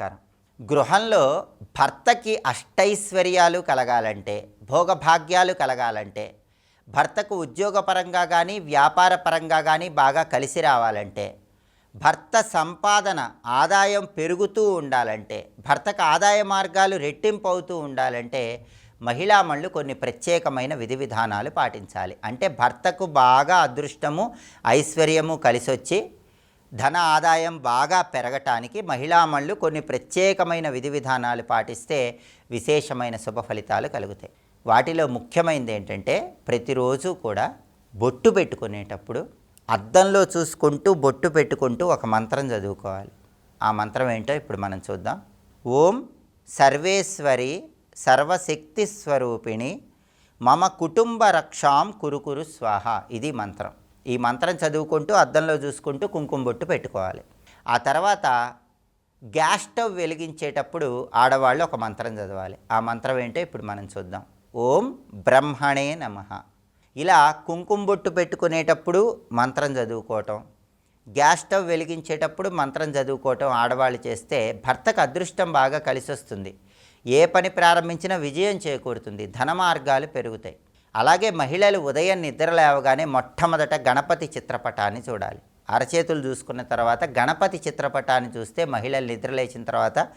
నమస్కారం. గృహంలో భర్తకి అష్టైశ్వర్యాలు కలగాలంటే భోగభాగ్యాలు కలగాలంటే భర్తకు ఉద్యోగపరంగా కానీ వ్యాపార పరంగా కానీ బాగా కలిసి రావాలంటే భర్త సంపాదన ఆదాయం పెరుగుతూ ఉండాలంటే భర్తకు ఆదాయ మార్గాలు రెట్టింపు అవుతూ ఉండాలంటే మహిళామణులు కొన్ని ప్రత్యేకమైన విధి విధానాలు పాటించాలి. అంటే భర్తకు బాగా అదృష్టము ఐశ్వర్యము కలిసొచ్చి ధన ఆదాయం బాగా పెరగటానికి మహిళామణులు కొన్ని ప్రత్యేకమైన విధి విధానాలు పాటిస్తే విశేషమైన శుభ ఫలితాలు కలుగుతాయి. వాటిలో ముఖ్యమైనది ఏంటంటే ప్రతిరోజు కూడా బొట్టు పెట్టుకునేటప్పుడు అద్దంలో చూసుకుంటూ బొట్టు పెట్టుకుంటూ ఒక మంత్రం చదువుకోవాలి. ఆ మంత్రం ఏంటో ఇప్పుడు మనం చూద్దాం. ఓం సర్వేశ్వరి సర్వశక్తి స్వరూపిణి మమ కుటుంబ రక్షాం కురుకురు స్వాహ. ఇది మంత్రం. ఈ మంత్రం చదువుకుంటూ అద్దంలో చూసుకుంటూ కుంకుమ బొట్టు పెట్టుకోవాలి. ఆ తర్వాత గ్యాస్ స్టవ్ వెలిగించేటప్పుడు ఆడవాళ్ళు ఒక మంత్రం చదవాలి. ఆ మంత్రం ఏంటో ఇప్పుడు మనం చూద్దాం. ఓం బ్రహ్మణే నమః. ఇలా కుంకుమ బొట్టు పెట్టుకునేటప్పుడు మంత్రం చదువుకోవటం గ్యాస్ స్టవ్ వెలిగించేటప్పుడు మంత్రం చదువుకోవటం ఆడవాళ్ళు చేస్తే భర్తకు అదృష్టం బాగా కలిసి వస్తుంది ఏ పని ప్రారంభించినా విజయం చేకూరుతుంది. ధన మార్గాలు పెరుగుతాయి. అలాగే మహిళలు ఉదయం నిద్ర లేవగానే మొట్టమొదట గణపతి చిత్రపటాన్ని చూడాలి. అరచేతులు చూసుకున్న తర్వాత గణపతి చిత్రపటాన్ని చూస్తే మహిళలు నిద్రలేచిన తర్వాత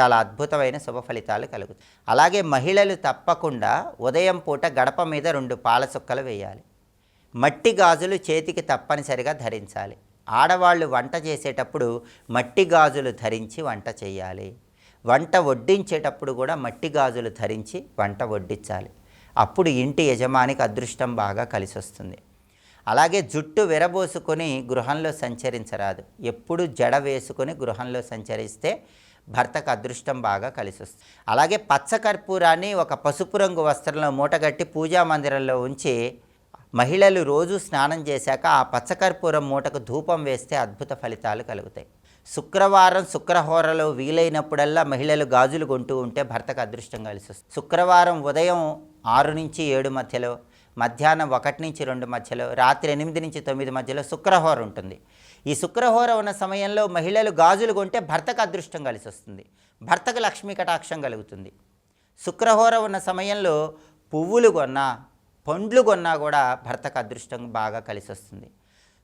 చాలా అద్భుతమైన శుభ ఫలితాలు కలుగుతాయి. అలాగే మహిళలు తప్పకుండా ఉదయం పూట గడప మీద రెండు పాల చుక్కలు వేయాలి. మట్టి గాజులు చేతికి తప్పనిసరిగా ధరించాలి. ఆడవాళ్ళు వంట చేసేటప్పుడు మట్టి గాజులు ధరించి వంట చేయాలి. వంట వడ్డించేటప్పుడు కూడా మట్టి గాజులు ధరించి వంట వడ్డించాలి. అప్పుడు ఇంటి యజమానికి అదృష్టం బాగా కలిసి వస్తుంది అలాగే జుట్టు విరబోసుకొని గృహంలో సంచరించరాదు. ఎప్పుడు జడ వేసుకొని గృహంలో సంచరిస్తే భర్తకు అదృష్టం బాగా కలిసి వస్తుంది అలాగే పచ్చ కర్పూరాన్ని ఒక పసుపు రంగు వస్త్రంలో మూటగట్టి పూజా మందిరంలో ఉంచి మహిళలు రోజు స్నానం చేశాక ఆ పచ్చకర్పూరం మూటకు ధూపం వేస్తే అద్భుత ఫలితాలు కలుగుతాయి. శుక్రవారం శుక్రహోరలో వీలైనప్పుడల్లా మహిళలు గాజులు కొంటూ ఉంటే భర్తకు అదృష్టం కలిసి వస్తుంది శుక్రవారం ఉదయం ఆరు నుంచి ఏడు మధ్యలో మధ్యాహ్నం ఒకటి నుంచి రెండు మధ్యలో రాత్రి ఎనిమిది నుంచి తొమ్మిది మధ్యలో శుక్రహోర ఉంటుంది. ఈ శుక్రహోర ఉన్న సమయంలో మహిళలు గాజులు కొంటే భర్తకు అదృష్టం కలిసి వస్తుంది భర్తకు లక్ష్మీ కటాక్షం కలుగుతుంది. శుక్రహోర ఉన్న సమయంలో పువ్వులు కొన్నా పండ్లు కొన్నా కూడా భర్తకు అదృష్టం బాగా కలిసి వస్తుంది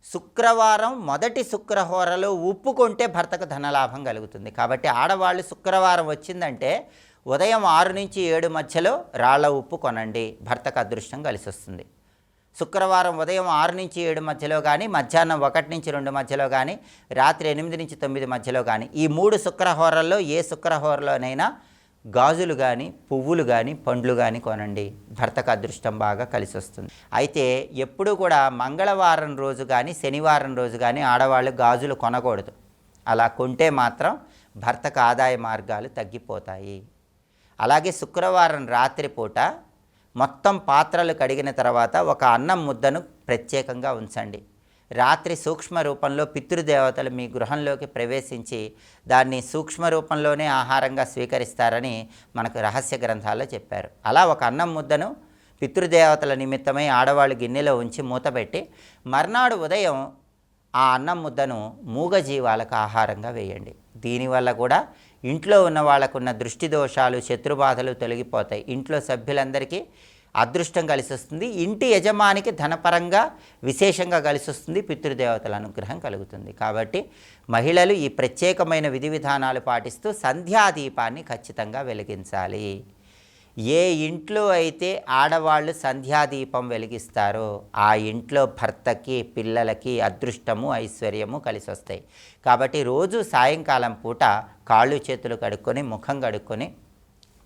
శుక్రవారం మొదటి శుక్రహోరలో ఉప్పుకుంటే భర్తకు ధనలాభం కలుగుతుంది. కాబట్టి ఆడవాళ్ళు శుక్రవారం వచ్చిందంటే ఉదయం ఆరు నుంచి ఏడు మధ్యలో రాళ్ళ ఉప్పు కొనండి. భర్తకు అదృష్టం కలిసి వస్తుంది శుక్రవారం ఉదయం ఆరు నుంచి ఏడు మధ్యలో కానీ మధ్యాహ్నం ఒకటి నుంచి రెండు మధ్యలో కానీ రాత్రి ఎనిమిది నుంచి తొమ్మిది మధ్యలో కానీ ఈ మూడు శుక్రహోరల్లో ఏ శుక్రహోరలోనైనా గాజులు కానీ పువ్వులు కానీ పండ్లు కానీ కొనండి. భర్తకు అదృష్టం బాగా కలిసి వస్తుంది అయితే ఎప్పుడూ కూడా మంగళవారం రోజు కానీ శనివారం రోజు కానీ ఆడవాళ్ళు గాజులు కొనకూడదు. అలా కొంటే మాత్రం భర్తకు ఆదాయ మార్గాలు తగ్గిపోతాయి. అలాగే శుక్రవారం రాత్రిపూట మొత్తం పాత్రలు కడిగిన తర్వాత ఒక అన్నం ముద్దను ప్రత్యేకంగా ఉంచండి. రాత్రి సూక్ష్మ రూపంలో పితృదేవతలు మీ గృహంలోకి ప్రవేశించి దాన్ని సూక్ష్మ రూపంలోనే ఆహారంగా స్వీకరిస్తారని మనకు రహస్య గ్రంథాల్లో చెప్పారు. అలా ఒక అన్నం ముద్దను పితృదేవతల నిమిత్తమై ఆడవాళ్ళు గిన్నెలో ఉంచి మూతపెట్టి మర్నాడు ఉదయం ఆ అన్నం ముద్దను మూగజీవాలకు ఆహారంగా వేయండి. దీనివల్ల కూడా ఇంట్లో ఉన్న వాళ్ళకున్న దృష్టి దోషాలు శత్రుబాధలు తొలగిపోతాయి. ఇంట్లో సభ్యులందరికీ అదృష్టం కలిసి వస్తుంది ఇంటి యజమానికి ధనపరంగా విశేషంగా కలిసి వస్తుంది పితృదేవతల అనుగ్రహం కలుగుతుంది. కాబట్టి మహిళలు ఈ ప్రత్యేకమైన విధి విధానాలు పాటిస్తూ సంధ్యాదీపాన్ని ఖచ్చితంగా వెలిగించాలి. ఏ ఇంట్లో అయితే ఆడవాళ్ళు సంధ్యాదీపం వెలిగిస్తారో ఆ ఇంట్లో భర్తకి పిల్లలకి అదృష్టము ఐశ్వర్యము కలిసి వస్తాయి కాబట్టి రోజు సాయంకాలం పూట కాళ్ళు చేతులు కడుక్కొని ముఖం కడుక్కొని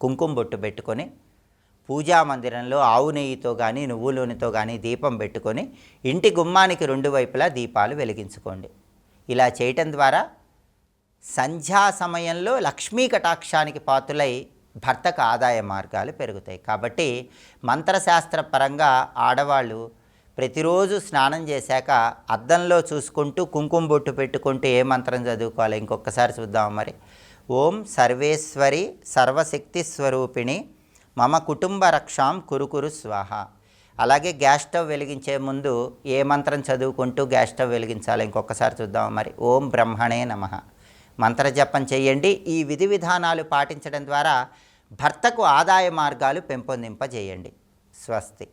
కుంకుమ బొట్టు పెట్టుకొని పూజా మందిరంలో ఆవు నెయ్యితో కానీ నువ్వు నూనెతో కానీ దీపం పెట్టుకొని ఇంటి గుమ్మానికి రెండు వైపులా దీపాలు వెలిగించుకోండి. ఇలా చేయటం ద్వారా సంధ్యా సమయంలో లక్ష్మీ కటాక్షానికి పాత్రులై భర్తకు ఆదాయ మార్గాలు పెరుగుతాయి. కాబట్టి మంత్రశాస్త్ర పరంగా ఆడవాళ్ళు ప్రతిరోజు స్నానం చేశాక అద్దంలో చూసుకుంటూ కుంకుమ బొట్టు పెట్టుకుంటూ ఏ మంత్రం చదువుకోవాలి? ఇంకొకసారి చూద్దాం మరి. ఓం సర్వేశ్వరి సర్వశక్తి స్వరూపిణి మమ కుటుంబ రక్షాం కురుకురు స్వాహ. అలాగే గ్యాస్ స్టవ్ వెలిగించే ముందు ఏ మంత్రం చదువుకుంటూ గ్యాస్ స్టవ్ వెలిగించాలి? ఇంకొకసారి చూద్దాం. మరి ఓం బ్రహ్మణే నమ. మంత్రజపం చేయండి. ఈ విధి విధానాలు పాటించడం ద్వారా భర్తకు ఆదాయ మార్గాలు పెంపొందింపజేయండి. స్వస్తి.